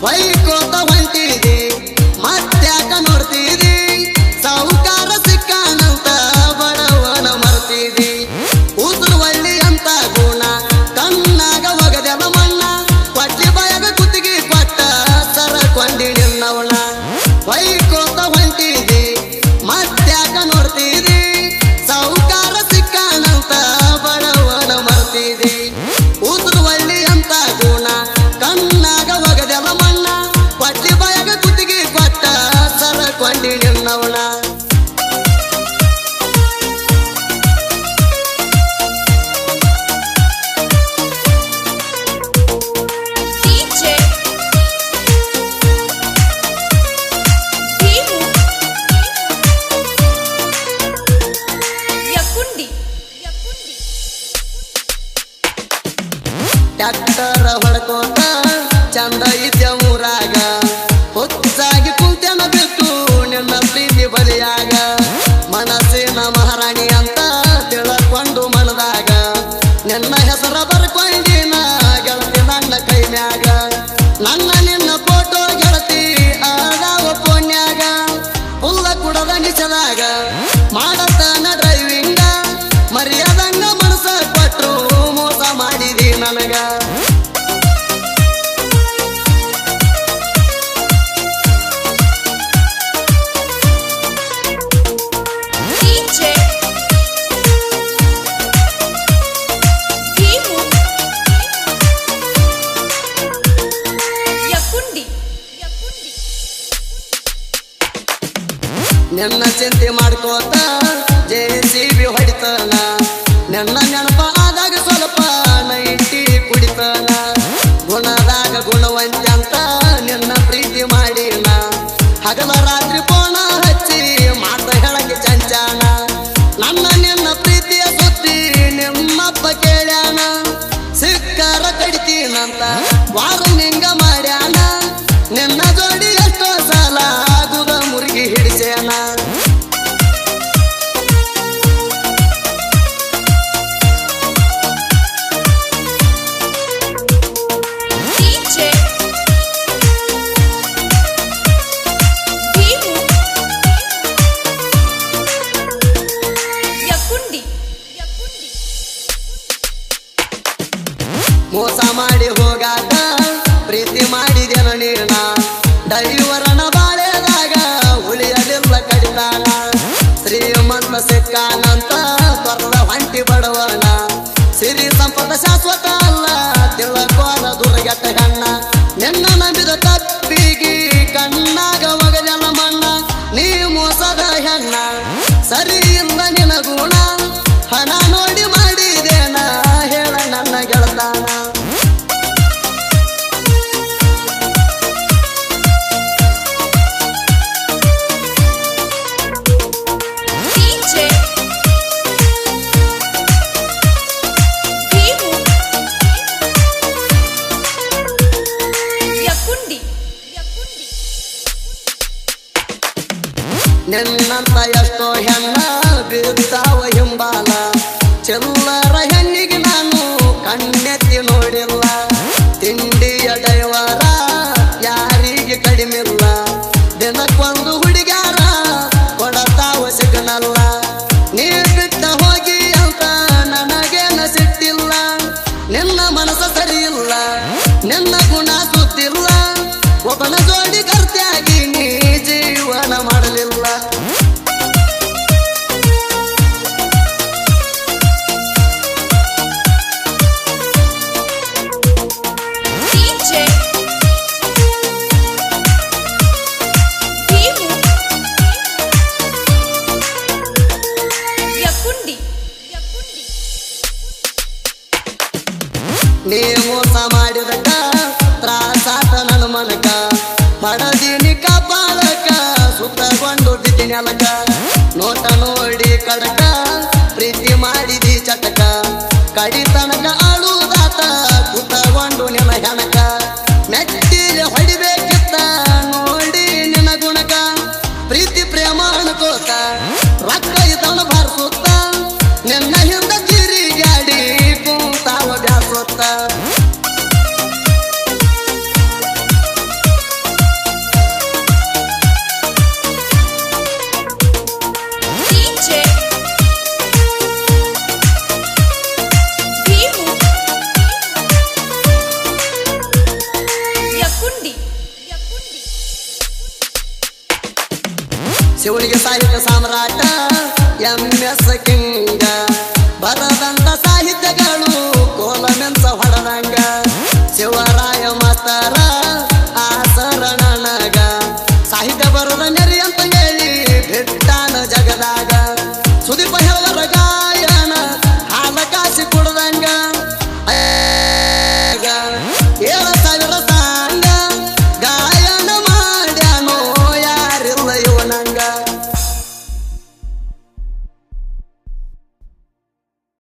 欢迎。لما يضرب ನಿನ್ನ ಚಿಂತೆ ಮಾಡ್ಕೋತ ಜೆ ಸಿ ಬಿ ಹೊಡಿತಾನ. ಮಾಡಿದೆನ ದೈವರ ನಿನ್ನಂತ ಎಷ್ಟೋ ಹೆಣ್ಣ ಬಿದ್ದಾವ ಹಿಂಬಾಲ. ಚಿಲ್ಲರ ಹೆಣ್ಣಿಗೆ ನಾನು ಕಣ್ಣೆತ್ತಿ ನೋಡಿಲ್ಲ. ತಿಂಡಿಯ ದೈವಾರ ಯಾರಿಗೆ ಕಡಿಮಿಲ್ಲ. ದಿನಕ್ಕೊಂದು ಹುಡುಗ್ಯಾರ ಕೊಡತಾವ ಸಿಗ್ನಲ್ಲ. ನೀ ಬಿಟ್ಟ ಹೋಗಿ ಅಂತ ನನಗೇನ ಸಿಟ್ಟಿಲ್ಲ. ನಿನ್ನ ಮನಸ್ಸ ಸರಿಯಿಲ್ಲ. ನಿನ್ನ ಗುಣ ಸುತ್ತಿಲ್ಲ ಒಬ್ಬನ ಜೋಡಿ ಕರ್ತಿಯಾಗಿ ಪಡದೀನಿ ಕಪಾಳಕ ಸುತ್ತಕೊಂಡು ಬಿದ್ದಿನಿ ಅಲಕ ನೋಟ ನೋಡಿ ಕಡಕ, ಪ್ರೀತಿ ಮಾಡಿದಿ ಚಟಕ. ಕಡಿ ತನಕ ಅಳುದಾತ ಕುತ್ತಕೊಂಡು ನಿನ್ನ ಹೆಣಕ. ಮೆಟ್ಟಿಲೆ ಹೊಡಿಬೇಕಿತ್ತ, ನೋಡಿ ನಿನ ಗುಣಕ. ಪ್ರೀತಿ ಪ್ರೇಮ ಅನ್ಕೋತ ರೊಕ್ಕ ಇದನ್ನು ಬಾರಿಸುತ್ತ. ನಿನ್ನ ಹಿಂದ ತಿರುಗಾಡಿ ಕುಂತಾವ ಬ್ಯಾಸುತ್ತ. ಶಿವನಿಗೆ ಸಾಹಿತ್ಯ ಸಾಮ್ರಾಟ ಎಂ ಎಸ್ ಕಿಂಗ. ಬರದಂತ ಸಾಹಿತ್ಯಗಳು